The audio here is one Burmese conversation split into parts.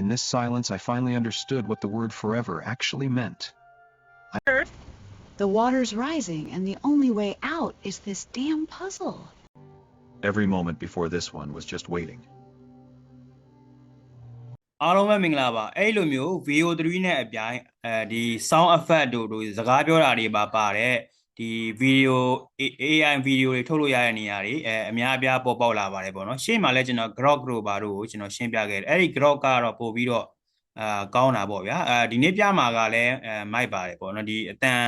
this silence, I finally understood what the word forever actually meant. The water's rising, and the only way out is this damn puzzle. Every moment before this one was just waiting. အားလုံးပဲမင်္ဂလာပါအဲ့လိုမျိုး VO3 နဲ့အပြိုင်အဲဒီ sound effect တို့တို့စကားပြောတာတွေပါပါတဲ့ ဒီ video AI video တွေထုတ်လို့ရတဲ့နေရာတွေအဲအများအပြားပေါ်ပေါက်လာပါတယ်ပေါ့နော်ရှေ့မှာလဲကျွန်တော် grok တို့ပါတို့ကိုကျွန်တော်ရှင်းပြခဲ့တယ်အဲ့ဒီ grok ကတော့ပို့ပြီးတော့အာကောင်းတာပေါ့ဗျာအဲဒီနေ့ပြမှာကလည်းအဲမိုက်ပါတယ်ပေါ့နော်ဒီအတန်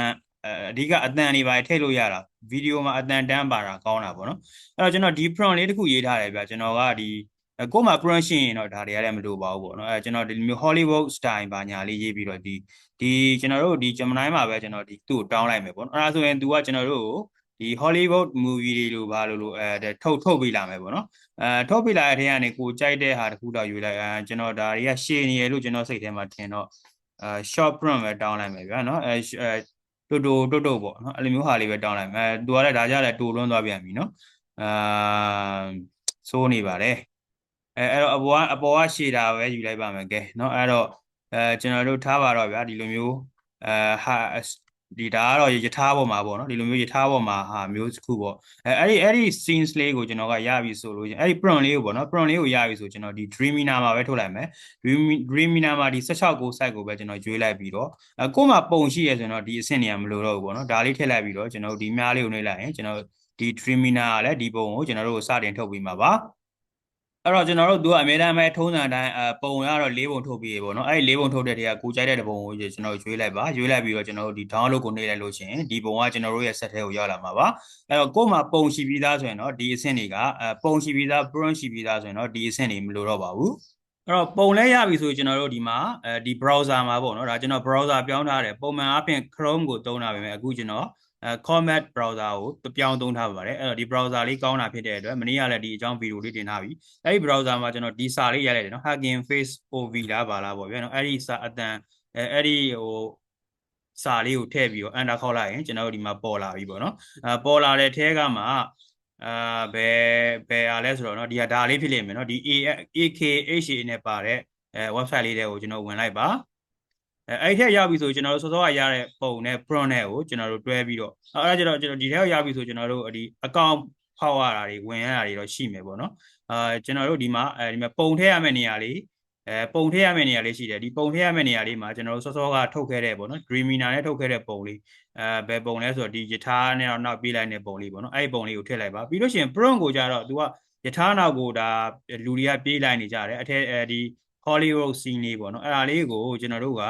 အအဓိကအတန်တွေပါထည့်လို့ရတာဗီဒီယိုမှာအတန်တန်းပါတာကောင်းတာပေါ့နော်အဲ့တော့ကျွန်တော်ဒီ prompt လေးတစ်ခုရေးထားတယ်ဗျာကျွန်တော်ကဒီ အဲကို့မှာ prompt ရှိရင်တော့ဒါတွေရတယ်မလိုပါဘူးပေါ့နော်အဲကျွန်တော်ဒီလိုမျိုး Hollywood style ဘာညာလေးရေးပြီးတော့ဒီဒီကျွန်တော်တို့ဒီ Gemini မှာပဲကျွန်တော်ဒီသူ့ကိုတောင်းလိုက်မယ်ပေါ့နော်အဲ့ဒါဆိုရင် तू ကကျွန်တော်တို့ကိုဒီ Hollywood movie တွေလိုဘာလို့လို့အဲထုတ်ထုတ်ပေးလာမယ်ပေါ့နော်အဲထုတ်ပေးလာတဲ့ထဲကနေကိုကြိုက်တဲ့ဟာတစ်ခုတော့ယူလိုက်အဲကျွန်တော်ဒါတွေကရှည်နေရလို့ကျွန်တော်စိတ်ထဲမှာထင်တော့အဲ short prompt ပဲတောင်းလိုက်မယ်ဗျာနော်အဲအဲတိုတိုတိုတိုပေါ့နော်အဲ့လိုမျိုးဟာလေးပဲတောင်းလိုက်မယ်အဲ तू ကလည်းဒါကြလည်းတိုလွန်းသွားပြန်ပြီနော်အာစိုးနေပါတယ် အဲအဲ့တော့အပေါ်ကအပေါ်ကရှည်တာပဲယူလိုက်ပါမယ်ကဲเนาะအဲ့တော့အဲကျွန်တော်တို့ထားပါတော့ဗျာဒီလိုမျိုးအဲဟာဒီဒါကတော့ယထာပေါ်မှာပေါ့နော်ဒီလိုမျိုးယထာပေါ်မှာဟာမျိုးတစ်ခုပေါ့အဲအဲ့ဒီအဲ့ဒီ scenes လေးကိုကျွန်တော်ကရပြီဆိုလို့အဲ့ဒီ prompt လေးကိုပေါ့နော် prompt လေးကိုရပြီဆိုကျွန်တော်ဒီ dreamina မှာပဲထုတ်လိုက်မယ် dreamina မှာဒီ16ကို site ကိုပဲကျွန်တော်ရွေးလိုက်ပြီးတော့အဲကို့မှာပုံရှိရဆိုရင်တော့ဒီအဆင့်နေရာမလိုတော့ဘူးပေါ့နော်ဒါလေးထည့်လိုက်ပြီးတော့ကျွန်တော်ဒီမြားလေးကိုနှိပ်လိုက်ရင်ကျွန်တော်ဒီ dreamina ကလည်းဒီပုံကိုကျွန်တော်တို့စတင်ထုတ်ပြီးမှာပါ အဲ့တော့ကျွန်တော်တို့သူကအမြဲတမ်းပဲထုံးစံအတိုင်းအပုံရတော့၄ပုံထုတ်ပြီးရေပေါ့နော်အဲ့ဒီ၄ပုံထုတ်တဲ့တည်းကကိုကြိုက်တဲ့တစ်ပုံကိုကျွန်တော်ရွေးလိုက်ပါရွေးလိုက်ပြီးတော့ကျွန်တော်တို့ဒီ download ကိုနှိပ်လိုက်လို့ရှိရင်ဒီပုံကကျွန်တော်တို့ရဲ့ set ထဲကိုရောက်လာမှာပါအဲ့တော့ကို့မှာပုံရှိပြီးသားဆိုရင်တော့ဒီအဆင့်တွေကအဲပုံရှိပြီးသား prompt ရှိပြီးသားဆိုရင်တော့ဒီအဆင့်တွေမလိုတော့ပါဘူးအဲ့တော့ပုံလဲရပြီဆိုကျွန်တော်တို့ဒီမှာအဲဒီ browser မှာပေါ့နော်ဒါကျွန်တော် browser ပြောင်းထားတယ်ပုံမှန်အားဖြင့် Chrome ကိုသုံးတာပဲအခုကျွန်တော် အဲ Comet browser ကိုပြောင်းသုံးထားပါတယ်အဲ့တော့ဒီ browser လေးကောင်းတာဖြစ်တဲ့အတွက်မနေ့ကလည်းဒီအကြောင်းဗီဒီယိုလေးတင်ထားပြီအဲ့ဒီ browser မှာကျွန်တော်ဒီစာလေးရိုက်လိုက်တယ်နော် Hugging Face OV လားပါလားပေါ့ဗျာနော်အဲ့ဒီစာအတန်အဲအဲ့ဒီဟိုစာလေးကိုထည့်ပြီးတော့ enter ခေါက်လိုက်ရင်ကျွန်တော်တို့ဒီမှာပေါ်လာပြီပေါ့နော်အဲပေါ်လာတဲ့ထဲကမှအာဘယ်ဘယ်အားလဲဆိုတော့เนาะဒီဟာဒါလေးဖြစ်လိမ့်မယ်เนาะဒီ AKHA နဲ့ပါတဲ့အဲ website လေးတွေကိုကျွန်တော်ဝင်လိုက်ပါ အဲအဲ့ထက်ရောက်ပြီဆိုကျွန်တော်တို့စောစောကရတဲ့ပုံနဲ့ prompt နဲ့ကိုကျွန်တော်တို့တွဲပြီးတော့အဲ့ဒါကျတော့ကျွန်တော်ဒီထဲကိုရောက်ပြီဆိုကျွန်တော်တို့ဒီ account ဖောက်ရတာတွေဝင်ရတာတွေတော့ရှိမယ်ပေါ့နော်အာကျွန်တော်တို့ဒီမှာအဲဒီမှာပုံထည့်ရမယ့်နေရာလေးအဲပုံထည့်ရမယ့်နေရာလေးရှိတယ်ဒီပုံထည့်ရမယ့်နေရာလေးမှာကျွန်တော်တို့စောစောကထုတ်ခဲ့တဲ့ပေါ့နော် Dreamina နဲ့ထုတ်ခဲ့တဲ့ပုံလေးအဲဘယ်ပုံလဲဆိုတော့ဒီယထာနဲ့တော့နောက်ပေးလိုက်တဲ့ပုံလေးပေါ့နော်အဲ့ဒီပုံလေးကိုထည့်လိုက်ပါပြီးလို့ရှိရင် prompt ကိုကြတော့ तू ကယထာနောက်ကိုဒါလူတွေကပြေးလိုက်နေကြတယ်အထက်အဲဒီ Hollywood scene လေးပေါ့နော်အဲ့ဒါလေးကိုကျွန်တော်တို့က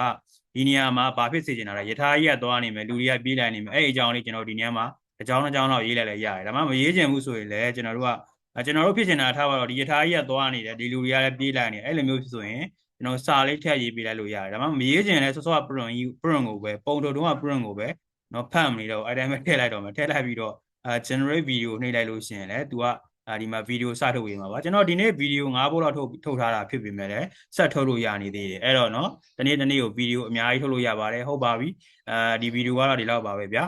ဒီနေရာမှာဘာဖြစ်စေချင်တာလဲယထာကြီးကသွားနေမယ်လူတွေကပြေးလိုက်နေမယ်အဲ့ဒီအကြောင်းလေးကျွန်တော်ဒီနေရာမှာအကြောင်းအကြောင်းတော့ရေးလိုက်လဲရတယ်ဒါမှမရေးချင်ဘူးဆိုရင်လည်းကျွန်တော်တို့ကကျွန်တော်တို့ဖြစ်ချင်တာထားပါတော့ဒီယထာကြီးကသွားနေတယ်ဒီလူတွေကလည်းပြေးလိုက်နေအဲ့လိုမျိုးဖြစ်ဆိုရင်ကျွန်တော်စာလေးထည့်ရေးပေးလိုက်လို့ရတယ်ဒါမှမရေးချင်လဲစောစောက print ကြီး print ကိုပဲပုံထုတ်တုံးက print ကိုပဲနော်ဖတ်မနေတော့အဲ့တိုင်းပဲထည့်လိုက်တော့မယ်ထည့်လိုက်ပြီးတော့အဲ generate video နှိပ်လိုက်လို့ရှိရင်လည်း तू က အာဒီမှာဗီဒီယိုစထုတ်ပေးမှာပါကျွန်တော်ဒီနေ့ဗီဒီယို၅ပုတ်လောက်ထုတ်ထုတ်ထားတာဖြစ်ပေမဲ့လည်းဆက်ထုတ်လို့ရနေသေးတယ်အဲ့တော့เนาะတနေ့တနေ့ကိုဗီဒီယိုအများကြီးထုတ်လို့ရပါတယ်ဟုတ်ပါပြီအာဒီဗီဒီယိုကတော့ဒီလောက်ပါပဲဗျာ